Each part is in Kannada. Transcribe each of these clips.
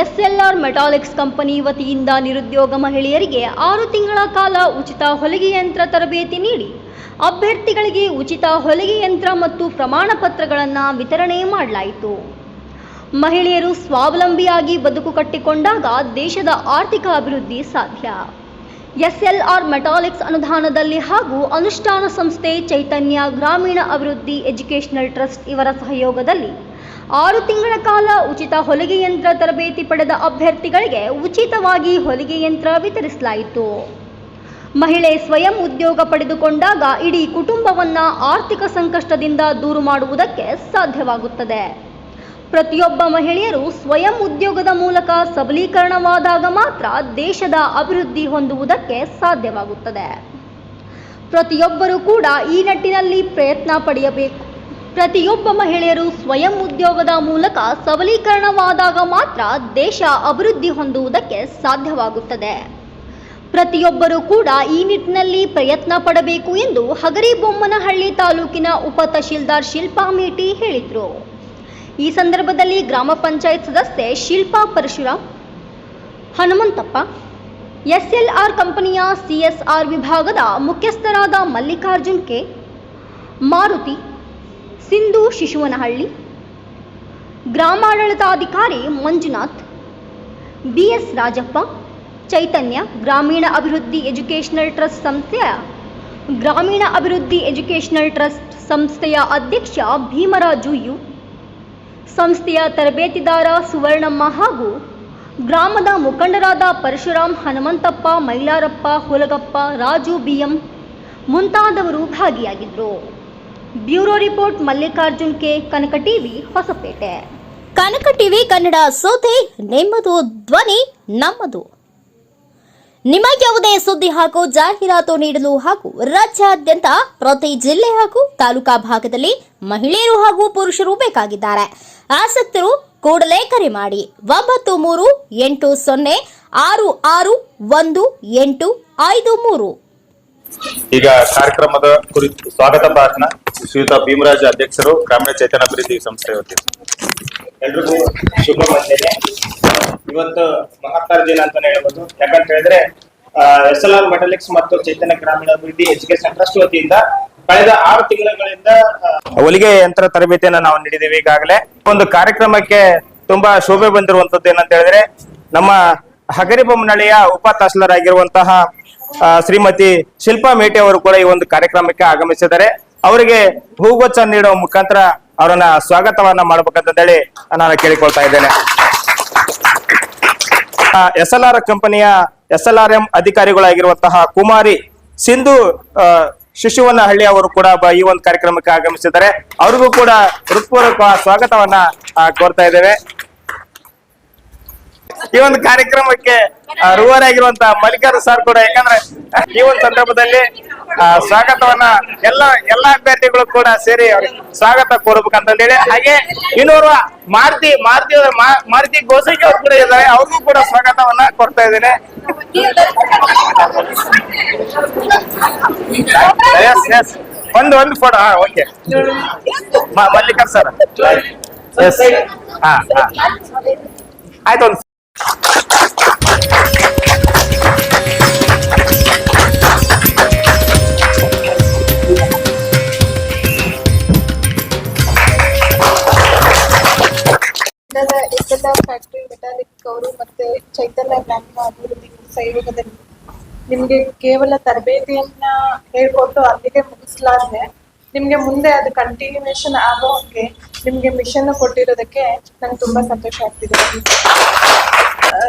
ಎಸ್ಎಲ್ಆರ್ ಮೆಟಾಲಿಕ್ಸ್ ಕಂಪನಿ ವತಿಯಿಂದ ನಿರುದ್ಯೋಗ ಮಹಿಳೆಯರಿಗೆ ಆರು ತಿಂಗಳ ಕಾಲ ಉಚಿತ ಹೊಲಿಗೆ ಯಂತ್ರ ತರಬೇತಿ ನೀಡಿ, ಅಭ್ಯರ್ಥಿಗಳಿಗೆ ಉಚಿತ ಹೊಲಿಗೆ ಯಂತ್ರ ಮತ್ತು ಪ್ರಮಾಣ ಪತ್ರಗಳನ್ನು ವಿತರಣೆ ಮಾಡಲಾಯಿತು. ಮಹಿಳೆಯರು ಸ್ವಾವಲಂಬಿಯಾಗಿ ಬದುಕು ಕಟ್ಟಿಕೊಂಡಾಗ ದೇಶದ ಆರ್ಥಿಕ ಅಭಿವೃದ್ಧಿ ಸಾಧ್ಯ. ಎಸ್ಎಲ್ಆರ್ ಮೆಟಾಲಿಕ್ಸ್ ಅನುದಾನದಲ್ಲಿ ಹಾಗೂ ಅನುಷ್ಠಾನ ಸಂಸ್ಥೆ ಚೈತನ್ಯ ಗ್ರಾಮೀಣ ಅಭಿವೃದ್ಧಿ ಎಜುಕೇಷನಲ್ ಟ್ರಸ್ಟ್ ಇವರ ಸಹಯೋಗದಲ್ಲಿ ಆರು ತಿಂಗಳ ಕಾಲ ಉಚಿತ ಹೊಲಿಗೆ ಯಂತ್ರ ತರಬೇತಿ ಪಡೆದ ಅಭ್ಯರ್ಥಿಗಳಿಗೆ ಉಚಿತವಾಗಿ ಹೊಲಿಗೆ ಯಂತ್ರ ವಿತರಿಸಲಾಯಿತು. ಮಹಿಳೆ ಸ್ವಯಂ ಉದ್ಯೋಗ ಪಡೆದುಕೊಂಡಾಗ ಇಡೀ ಕುಟುಂಬವನ್ನ ಆರ್ಥಿಕ ಸಂಕಷ್ಟದಿಂದ ದೂರು ಮಾಡುವುದಕ್ಕೆ ಸಾಧ್ಯವಾಗುತ್ತದೆ. ಪ್ರತಿಯೊಬ್ಬ ಮಹಿಳೆಯರು ಸ್ವಯಂ ಉದ್ಯೋಗದ ಮೂಲಕ ಸಬಲೀಕರಣವಾದಾಗ ಮಾತ್ರ ದೇಶದ ಅಭಿವೃದ್ಧಿ ಹೊಂದುವುದಕ್ಕೆ ಸಾಧ್ಯವಾಗುತ್ತದೆ. ಪ್ರತಿಯೊಬ್ಬರೂ ಕೂಡ ಈ ನಿಟ್ಟಿನಲ್ಲಿ ಪ್ರಯತ್ನ ಪಡೆಯಬೇಕು. ಪ್ರತಿಯೊಬ್ಬ ಮಹಿಳೆಯರು ಸ್ವಯಂ ಉದ್ಯೋಗದ ಮೂಲಕ ಸಬಲೀಕರಣವಾದಾಗ ಮಾತ್ರ ದೇಶ ಅಭಿವೃದ್ಧಿ ಹೊಂದುವುದಕ್ಕೆ ಸಾಧ್ಯವಾಗುತ್ತದೆ. ಪ್ರತಿಯೊಬ್ಬರೂ ಕೂಡ ಈ ನಿಟ್ಟಿನಲ್ಲಿ ಪ್ರಯತ್ನ ಪಡಬೇಕು ಎಂದು ಹಗರಿಬೊಮ್ಮನಹಳ್ಳಿ ತಾಲೂಕಿನ ಉಪ ತಹಶೀಲ್ದಾರ್ ಶಿಲ್ಪಾ ಮೇಟಿ ಹೇಳಿದರು. ಈ ಸಂದರ್ಭದಲ್ಲಿ ಗ್ರಾಮ ಪಂಚಾಯತ್ ಸದಸ್ಯೆ ಶಿಲ್ಪಾ ಪರಶುರಾಮ್ ಹನುಮಂತಪ್ಪ, ಎಸ್ಎಲ್ಆರ್ ಕಂಪನಿಯ ಸಿಎಸ್ಆರ್ ವಿಭಾಗದ ಮುಖ್ಯಸ್ಥರಾದ ಮಲ್ಲಿಕಾರ್ಜುನ್ ಕೆ, ಮಾರುತಿ ಸಿಂಧು ಶಿಶುವನಹಳ್ಳಿ, ಗ್ರಾಮಾಡಳಿತಾಧಿಕಾರಿ ಮಂಜುನಾಥ್, ಬಿಎಸ್ ರಾಜಪ್ಪ, ಚೈತನ್ಯ ಗ್ರಾಮೀಣ ಅಭಿವೃದ್ಧಿ ಎಜುಕೇಷನಲ್ ಟ್ರಸ್ಟ್ ಸಂಸ್ಥೆಯ ಗ್ರಾಮೀಣ ಅಭಿವೃದ್ಧಿ ಎಜುಕೇಷನಲ್ ಟ್ರಸ್ಟ್ ಸಂಸ್ಥೆಯ ಅಧ್ಯಕ್ಷ ಭೀಮರಾಜು ಯು, ಸಂಸ್ಥೆಯ ತರಬೇತಿದಾರ ಸುವರ್ಣಮ್ಮ ಹಾಗೂ ಗ್ರಾಮದ ಮುಖಂಡರಾದ ಪರಶುರಾಮ್ ಹನುಮಂತಪ್ಪ, ಮೈಲಾರಪ್ಪ, ಹುಲಗಪ್ಪ, ರಾಜು ಬಿಎಂ ಮುಂತಾದವರು ಭಾಗಿಯಾಗಿದ್ದರು. Bureau report Mallikarjun K Kanaka TV Hosapete. Kanaka TV Kannada ಸೋತೆ ನಿಮ್ಮದು ಧ್ವನಿ ನಮ್ಮದು. ನಿಮ್ಮ ಯಾವುದೇ ಸುದ್ದಿ ಹಾಗೂ ಜಾಹೀರಾತು ನೀಡಲು ಹಾಗೂ ರಾಜ್ಯಾದ್ಯಂತ ಪ್ರತಿ ಜಿಲ್ಲೆ ಹಾಗೂ ತಾಲೂಕಾ ಭಾಗದಲ್ಲಿ ಮಹಿಳೆಯರು ಹಾಗೂ ಪುರುಷರು ಬೇಕಾಗಿದ್ದಾರೆ. ಆಸಕ್ತರು ಕೂಡಲೇ ಕರೆ ಮಾಡಿ. ಒಂಬತ್ತು ಮೂರು ಎಂಟು ಸೊನ್ನೆ ಆರು ಆರು ಒಂದು ಎಂಟು ಐದು ಮೂರು. ಈಗ ಕಾರ್ಯಕ್ರಮದ ಕುರಿತು ಸ್ವಾಗತ ಭಾಷಣ. ಶ್ರೀಯುತ ಭೀಮರಾಜ ಅಧ್ಯಕ್ಷರು ಗ್ರಾಮೀಣ ಚೈತನ್ಯ ಅಭಿವೃದ್ಧಿ ಸಂಸ್ಥೆ ವತಿಯಿಂದ. ಎಲ್ರಿಗೂ ಶುಭ ಮಧ್ಯಾಹ್ನ ಇವತ್ತು ಮಹತ್ತರ ದಿನ ಅಂತಾನೆ ಹೇಳ್ಬೋದು. ಯಾಕಂತ ಹೇಳಿದ್ರೆ ಎಸ್ ಎಲ್ ಆರ್ ಮೆಟಲಿಕ್ಸ್ ಮತ್ತು ಚೈತನ್ಯ ಗ್ರಾಮೀಣ ಅಭಿವೃದ್ಧಿ ಎಜುಕೇಶನ್ ಟ್ರಸ್ಟ್ ವತಿಯಿಂದ ಕಳೆದ ಆರು ತಿಂಗಳುಗಳಿಂದ ಹೊಲಿಗೆ ಯಂತ್ರ ತರಬೇತಿಯನ್ನ ನಾವು ನೀಡಿದ್ದೇವೆ ಈಗಾಗಲೇ. ಒಂದು ಕಾರ್ಯಕ್ರಮಕ್ಕೆ ತುಂಬಾ ಶೋಭೆ ಬಂದಿರುವಂತದ್ದು ಏನಂತ ಹೇಳಿದ್ರೆ ನಮ್ಮ ಹಗರಿಬೊಮ್ಮನಹಳ್ಳಿಯ ಉಪ ತಹಸೀಲ್ದಾರ್ ಆಗಿರುವಂತಹ ಶ್ರೀಮತಿ ಶಿಲ್ಪಾ ಮೇಟಿ ಅವರು ಕೂಡ ಈ ಒಂದು ಕಾರ್ಯಕ್ರಮಕ್ಕೆ ಆಗಮಿಸಿದ್ದಾರೆ. ಅವರಿಗೆ ಭೂಗೋಚ ನೀಡುವ ಮುಖಾಂತರ ಅವರನ್ನ ಸ್ವಾಗತವನ್ನ ಮಾಡ್ಬೇಕಂತ ಹೇಳಿ ನಾನು ಕೇಳಿಕೊಳ್ತಾ ಇದ್ದೇನೆ. ಎಸ್ ಎಲ್ ಆರ್ ಕಂಪನಿಯ ಎಸ್ ಎಲ್ ಆರ್ ಎಂ ಅಧಿಕಾರಿಗಳಾಗಿರುವಂತಹ ಕುಮಾರಿ ಸಿಂಧು ಶಿಶುವನಹಳ್ಳಿ ಅವರು ಕೂಡ ಈ ಒಂದು ಕಾರ್ಯಕ್ರಮಕ್ಕೆ ಆಗಮಿಸಿದ್ದಾರೆ. ಅವ್ರಿಗೂ ಕೂಡ ಹೃತ್ಪೂರ್ವಕ ಸ್ವಾಗತವನ್ನ ಕೋರ್ತಾ ಇದ್ದೇವೆ. ಈ ಒಂದು ಕಾರ್ಯಕ್ರಮಕ್ಕೆ ರೂವರಾಗಿರುವಂತಹ ಮಲ್ಲಿಕಾರ್ ಸರ್ ಕೂಡ, ಯಾಕಂದ್ರೆ ಈ ಒಂದು ಸಂದರ್ಭದಲ್ಲಿ ಸ್ವಾಗತವನ್ನ ಎಲ್ಲ, ಎಲ್ಲಾ ಅಭ್ಯರ್ಥಿಗಳು ಕೂಡ ಸೇರಿ ಅವ್ರಿಗೆ ಸ್ವಾಗತ ಕೋರ್ಬೇಕಂತಂದೇಳಿ. ಹಾಗೆ ಇನ್ನೋರ್ವ ಮಾರುತಿ ಮಾರುತಿ ಮಾರುತಿ ಗೋಸಗಿ ಅವ್ರು ಕೂಡ ಇದ್ದಾರೆ. ಅವ್ರಿಗೂ ಕೂಡ ಸ್ವಾಗತವನ್ನ ಕೊಡ್ತಾ ಎಸ್ ಒಂದು ಒಂದು ಫೋಟೋ ಹಾ ಓಕೆ ಮಲ್ಲಿಕಾರ್ ಸರ್. ಎಸ್ ಹಾ ಹಾ. ಆಯ್ತು, ಒಂದು ಮತ್ತೆ ಚೈತನ್ಯ ಗ್ರಾಮೀಣ ಅಭಿವೃದ್ಧಿ ಸಹಯೋಗದಲ್ಲಿ ನಿಮ್ಗೆ ಕೇವಲ ತರಬೇತಿಯನ್ನ ಹೇಳ್ಕೊಟ್ಟು ಅಲ್ಲಿಗೆ ಮುಗಿಸ್ಲಾರ್ದೆ ನಿಮ್ಗೆ ಮುಂದೆ ಅದು ಕಂಟಿನ್ಯೂಷನ್ ಆಗೋ ಹಾಗೆ ನಿಮ್ಗೆ ಮಿಷನ್ ಕೊಟ್ಟಿರೋದಕ್ಕೆ ನಂಗೆ ತುಂಬಾ ಸಂತೋಷ ಆಗ್ತಿದೆ.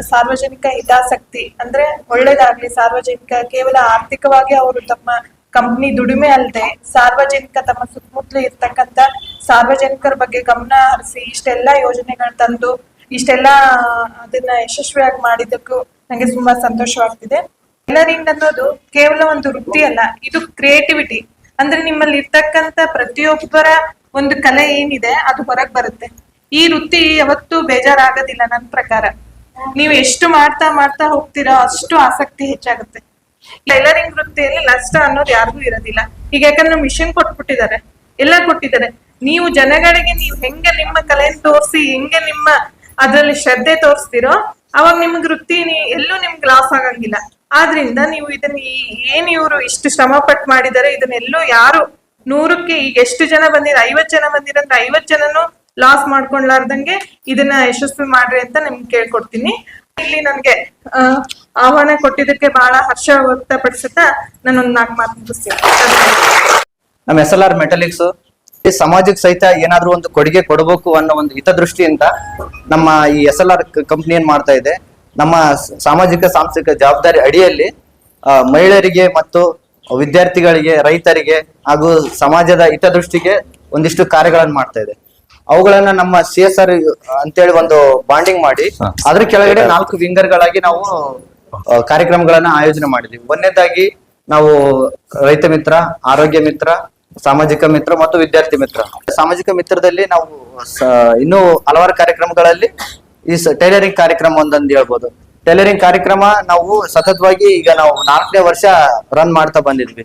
ಸಾರ್ವಜನಿಕ ಹಿತಾಸಕ್ತಿ ಅಂದ್ರೆ ಒಳ್ಳೇದಾಗ್ಲಿ, ಸಾರ್ವಜನಿಕ ಕೇವಲ ಆರ್ಥಿಕವಾಗಿ ಅವರು ತಮ್ಮ ಕಂಪ್ನಿ ದುಡಿಮೆ ಅಲ್ಲದೆ ಸಾರ್ವಜನಿಕ ತಮ್ಮ ಸುತ್ತಮುತ್ತಲು ಇರ್ತಕ್ಕಂಥ ಸಾರ್ವಜನಿಕರ ಬಗ್ಗೆ ಗಮನ ಹರಿಸಿ ಇಷ್ಟೆಲ್ಲ ಯೋಜನೆಗಳು ತಂದು ಇಷ್ಟೆಲ್ಲ ಅದನ್ನ ಯಶಸ್ವಿಯಾಗಿ ಮಾಡಿದ್ದಕ್ಕೂ ನಂಗೆ ತುಂಬಾ ಸಂತೋಷವಾಗ್ತಿದೆ. ಟೈಲರಿಂಗ್ ಅನ್ನೋದು ಕೇವಲ ಒಂದು ವೃತ್ತಿ ಅಲ್ಲ, ಇದು ಕ್ರಿಯೇಟಿವಿಟಿ ಅಂದ್ರೆ ನಿಮ್ಮಲ್ಲಿ ಇರ್ತಕ್ಕಂತ ಪ್ರತಿಯೊಬ್ಬರ ಒಂದು ಕಲೆ ಏನಿದೆ, ಅದು ಹೊರಗ್ ಬರುತ್ತೆ. ಈ ವೃತ್ತಿ ಯಾವತ್ತೂ ಬೇಜಾರಾಗೋದಿಲ್ಲ ನನ್ನ ಪ್ರಕಾರ. ನೀವು ಎಷ್ಟು ಮಾಡ್ತಾ ಮಾಡ್ತಾ ಹೋಗ್ತೀರೋ ಅಷ್ಟು ಆಸಕ್ತಿ ಹೆಚ್ಚಾಗುತ್ತೆ. ಟೈಲರಿಂಗ್ ವೃತ್ತಿಯಲ್ಲಿ ನಷ್ಟ ಅನ್ನೋದು ಯಾರಿಗೂ ಇರೋದಿಲ್ಲ. ಈಗ ಯಾಕಂದ್ರೆ ಮಿಷಿನ್ ಕೊಟ್ಬಿಟ್ಟಿದ್ದಾರೆ, ಎಲ್ಲ ಕೊಟ್ಟಿದ್ದಾರೆ. ನೀವು ಜನಗಳಿಗೆ ನೀವು ಹೆಂಗೆ ನಿಮ್ಮ ಕಲೆಯನ್ನು ತೋರಿಸಿ, ಹೆಂಗೆ ನಿಮ್ಮ ಅದ್ರಲ್ಲಿ ಶ್ರದ್ಧೆ ತೋರಿಸ್ತಿರೋ, ಅವಾಗ ನಿಮ್ಗೆ ವೃತ್ತಿ ಎಲ್ಲೂ ನಿಮ್ಗೆ ಲಾಸ್ ಆಗಂಗಿಲ್ಲ. ಆದ್ರಿಂದ ನೀವು ಇದನ್ನ ಏನ್ ಇವರು ಇಷ್ಟು ಶ್ರಮ ಪಟ್ಟು ಮಾಡಿದಾರೆ, ಇದನ್ನೆಲ್ಲೂ ಯಾರು ನೂರಕ್ಕೆ ಈಗ ಎಷ್ಟು ಜನ ಬಂದಿರ ಐವತ್ ಜನ ಬಂದಿರಂದ್ರೆ ಐವತ್ ಜನನು ಲಾಸ್ ಮಾಡ್ಕೊಂಡ್ಲಾರ್ದಂಗೆ ಇದನ್ನ ಯಶಸ್ವಿ ಮಾಡ್ರಿ ಅಂತ ನಿಮ್ಗೆ ಕೇಳ್ಕೊಡ್ತೀನಿ. ಇಲ್ಲಿ ನನ್ಗೆ ಆಹ್ವಾನ ಕೊಟ್ಟಿದ್ದಕ್ಕೆ ಬಹಳ ಹರ್ಷ ವ್ಯಕ್ತಪಡಿಸುತ್ತಾ ನಾನೊಂದ್ ನಾಲ್ಕು ಮಾತು ಮುಗಿಸ್ತೀನಿ. ನಮ್ಮ ಎಸ್ ಎಲ್ ಆರ್ ಮೆಟಲಿಕ್ಸ್ ಈ ಸಮಾಜಕ್ಕೆ ಸಹಿತ ಏನಾದ್ರೂ ಒಂದು ಕೊಡುಗೆ ಕೊಡಬೇಕು ಅನ್ನೋ ಒಂದು ಹಿತದೃಷ್ಟಿಯಿಂದ ನಮ್ಮ ಈ ಎಸ್ ಎಲ್ ಆರ್ ಕಂಪ್ನಿ ಏನ್ ಮಾಡ್ತಾ ಇದೆ ನಮ್ಮ ಸಾಮಾಜಿಕ ಸಾಂಸ್ಥಿಕ ಜವಾಬ್ದಾರಿ ಅಡಿಯಲ್ಲಿ ಮಹಿಳೆಯರಿಗೆ ಮತ್ತು ವಿದ್ಯಾರ್ಥಿಗಳಿಗೆ ರೈತರಿಗೆ ಹಾಗೂ ಸಮಾಜದ ಹಿತದೃಷ್ಟಿಗೆ ಒಂದಿಷ್ಟು ಕಾರ್ಯಗಳನ್ನು ಮಾಡ್ತಾ ಇದೆ. ಅವುಗಳನ್ನ ನಮ್ಮ ಸಿ ಎಸ್ ಆರ್ ಅಂತೇಳಿ ಒಂದು ಬಾಂಡಿಂಗ್ ಮಾಡಿ ಅದ್ರ ಕೆಳಗಡೆ ನಾಲ್ಕು ವಿಂಗರ್ಗಳಾಗಿ ನಾವು ಆ, ಕಾರ್ಯಕ್ರಮಗಳನ್ನ ಆಯೋಜನೆ ಮಾಡಿದ್ವಿ ಒಂದನೇದಾಗಿ ನಾವು ರೈತ ಮಿತ್ರ ಆರೋಗ್ಯ ಮಿತ್ರ ಸಾಮಾಜಿಕ ಮಿತ್ರ ಮತ್ತು ವಿದ್ಯಾರ್ಥಿ ಮಿತ್ರ. ಸಾಮಾಜಿಕ ಮಿತ್ರದಲ್ಲಿ ನಾವು ಇನ್ನೂ ಹಲವಾರು ಕಾರ್ಯಕ್ರಮಗಳಲ್ಲಿ ಈ ಟೈಲರಿಂಗ್ ಕಾರ್ಯಕ್ರಮ ಒಂದಂದು ಹೇಳ್ಬೋದು. ಟೈಲರಿಂಗ್ ಕಾರ್ಯಕ್ರಮ ನಾವು ಸತತವಾಗಿ ಈಗ ನಾವು ನಾಲ್ಕನೇ ವರ್ಷ ರನ್ ಮಾಡ್ತಾ ಬಂದಿದ್ವಿ.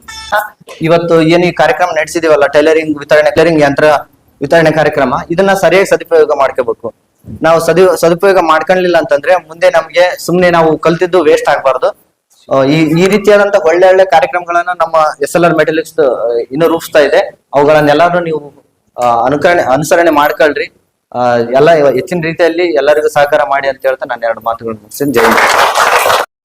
ಇವತ್ತು ಏನು ಈ ಕಾರ್ಯಕ್ರಮ ನಡೆಸಿದೀವಲ್ಲ, ಟೈಲರಿಂಗ್ ವಿತರಣೆ, ಟೈಲರಿಂಗ್ ಯಂತ್ರ ವಿತರಣೆ ಕಾರ್ಯಕ್ರಮ, ಇದನ್ನ ಸರಿಯಾಗಿ ಸದುಪಯೋಗ ಮಾಡ್ಕೋಬೇಕು. ನಾವು ಸದು, ಸದುಪಯೋಗ ಮಾಡ್ಕೊಳ್ಲಿಲ್ಲ ಅಂತಂದ್ರೆ ಮುಂದೆ ನಮ್ಗೆ ಸುಮ್ನೆ ನಾವು ಕಲ್ತಿದ್ದು ವೇಸ್ಟ್ ಆಗ್ಬಾರ್ದು. ಈ ಈ ರೀತಿಯಾದಂತ ಒಳ್ಳೆ ಒಳ್ಳೆ ಕಾರ್ಯಕ್ರಮಗಳನ್ನ ನಮ್ಮ ಎಸ್ ಎಲ್ ಆರ್ ಮೆಟಲಿಕ್ಸ್ ಇನ್ನು ರೂಪಿಸ್ತಾ ಇದೆ. ಅವುಗಳನ್ನೆಲ್ಲರೂ ನೀವು ಅನುಕರಣೆ, ಅನುಸರಣೆ ಮಾಡ್ಕೊಳ್ರಿ. ಎಲ್ಲ ಹೆಚ್ಚಿನ ರೀತಿಯಲ್ಲಿ ಎಲ್ಲರಿಗೂ ಸಹಕಾರ ಮಾಡಿ ಅಂತ ಹೇಳ್ತಾ ನಾನು ಎರಡು ಮಾತುಗಳು ಮುಗಿಸ್ತೀನಿ. ಜೈ ಎಲ್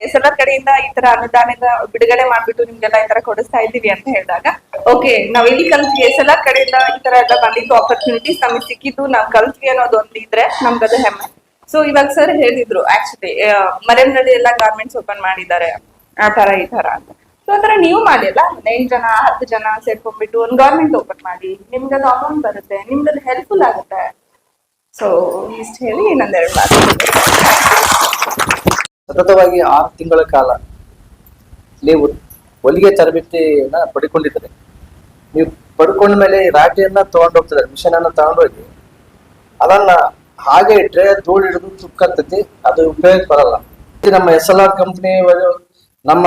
ಎಸ್ಎಲ್ಆರ್ ಕಡೆಯಿಂದ ಈ ತರ ಅನುದಾನದ ಬಿಡುಗಡೆ ಮಾಡ್ಬಿಟ್ಟು ನಿಮ್ಗೆಲ್ಲ ಈ ತರ ಕೊಡಿಸ್ತಾ ಇದ್ದೀವಿ ಅಂತ ಹೇಳಿದಾಗ, ಓಕೆ, ನಾವ್ ಇಲ್ಲಿ ಕಲ್ತ್ವಿ. ಆರ್ ಕಡೆಯಿಂದ ಈ ತರ ಎಲ್ಲ ಬಂದಿದ್ದು ಆಪರ್ಚುನಿಟೀಸ್ ನಮಗೆ ಸಿಕ್ಕಿದ್ದು, ನಾವ್ ಕಲ್ತ್ವಿ ಅನ್ನೋದು ಒಂದು ಇದ್ರೆ ನಮ್ಗದು ಹೆಮ್ಮೆ. ಸೊ ಇವಾಗ ಸರ್ ಹೇಳಿದ್ರು ಆಕ್ಚುಲಿ ಮರೆಮನಹಳ್ಳಿ ಎಲ್ಲ ಗಾರ್ಮೆಂಟ್ಸ್ ಓಪನ್ ಮಾಡಿದ್ದಾರೆ. ಆ ತರ ಈ ತರ ಅಂತ. ಸೊ ಒಂಥರ ನೀವು ಮಾಡಿ ಅಲ್ಲ? ಎಂಟ್ ಜನ, ಹತ್ತು ಜನ ಸೇರ್ಕೊಂಡ್ಬಿಟ್ಟು ಒಂದು ಗೌರ್ಮೆಂಟ್ ಓಪನ್ ಮಾಡಿ. ನಿಮ್ಗದು ಅಮೌಂಟ್ ಬರುತ್ತೆ. ನಿಮ್ಗದು ಹೆಲ್ಪ್ಫುಲ್ ಆಗುತ್ತೆ. ಸೊ ಇಷ್ಟು ಹೇಳಿ ಇನ್ನೊಂದೆರಡು ಮಾತು. ಸತತವಾಗಿ ಆರು ತಿಂಗಳ ಕಾಲ ನೀವು ಹೊಲಿಗೆ ತರಬೇತಿಯನ್ನ ಪಡ್ಕೊಂಡಿದ್ದಾರೆ. ನೀವು ಪಡ್ಕೊಂಡ ಮೇಲೆ ರಾಟೆಯನ್ನ ರಾಟಿಯನ್ನ ತಗೊಂಡು ಹೋಗ್ತಿದ್ದಾರೆ ಮಿಷನ್ ಅನ್ನ ತಗೊಂಡೋಗಿ ಅದನ್ನ ಹಾಗೆ ಇಟ್ರೆ ಧೂಳು ಹಿಡಿದು ತುಕ್ಕತ್ತೈತಿ ಅದು ಉಪಯೋಗ ಬರಲ್ಲ. ನಮ್ಮ ಎಸ್ ಎಲ್ ಆರ್ ಕಂಪ್ನಿ ನಮ್ಮ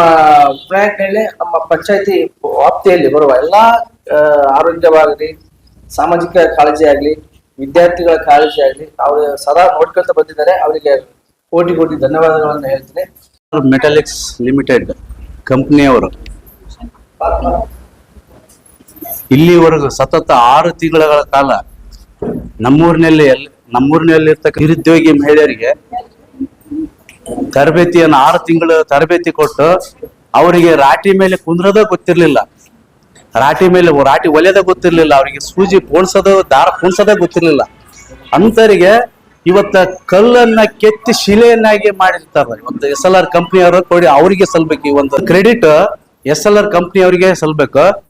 ಉಪನಯನದಲ್ಲಿ ನಮ್ಮ ಪಂಚಾಯತಿ ವ್ಯಾಪ್ತಿಯಲ್ಲಿ ಬರುವ ಎಲ್ಲಾ ಆರೋಗ್ಯವಾಗಲಿ ಸಾಮಾಜಿಕ ಕಾಳಜಿ ಆಗಲಿ ವಿದ್ಯಾರ್ಥಿಗಳ ಕಾಳಜಿ ಆಗಲಿ ಅವರು ಸದಾ ನೋಡ್ಕೊಳ್ತಾ ಬಂದಿದ್ದಾರೆ. ಅವರಿಗೆ ಕೋಟಿ ಕೋಟಿ ಧನ್ಯವಾದಗಳನ್ನು ಹೇಳ್ತೀನಿ. ಮೆಟಾಲಿಕ್ಸ್ ಲಿಮಿಟೆಡ್ ಕಂಪ್ನಿಯವರು. ಇಲ್ಲಿವರೆಗೂ ಸತತ ಆರು ತಿಂಗಳ ಕಾಲ ನಮ್ಮೂರಿನಲ್ಲಿ ನಮ್ಮೂರಿನಲ್ಲಿ ಇರ್ತಕ್ಕ ನಿರುದ್ಯೋಗಿ ಮಹಿಳೆಯರಿಗೆ ತರಬೇತಿಯನ್ನು ಆರು ತಿಂಗಳು ತರಬೇತಿ ಕೊಟ್ಟು ಅವರಿಗೆ ರಾಟಿ ಮೇಲೆ ಕುಂದ್ರದ ಗೊತ್ತಿರ್ಲಿಲ್ಲ. ರಾಟಿ ಮೇಲೆ ರಾಟಿ ಒಲೆದ ಗೊತ್ತಿರ್ಲಿಲ್ಲ. ಅವರಿಗೆ ಸೂಜಿ ಪೋಣಿಸೋದು ದಾರ ಪೋಣಿಸೋದೇ ಗೊತ್ತಿರ್ಲಿಲ್ಲ. ಅಂತರಿಗೆ ಇವತ್ತ ಕಲ್ಲನ್ನ ಕೆತ್ತಿ ಶಿಲೆಯನ್ನಾಗಿ ಮಾಡಿರ್ತಾರೆ. ಇವತ್ತು ಎಸ್ ಎಲ್ ಆರ್ ಕಂಪ್ನಿಯವರು ಕೊಡಿ, ಅವರಿಗೆ ಸಲ್ಬೇಕು ಈ ಒಂದು credit S L R company ಅವರಿಗೆ ಸಲ್ಬೇಕು.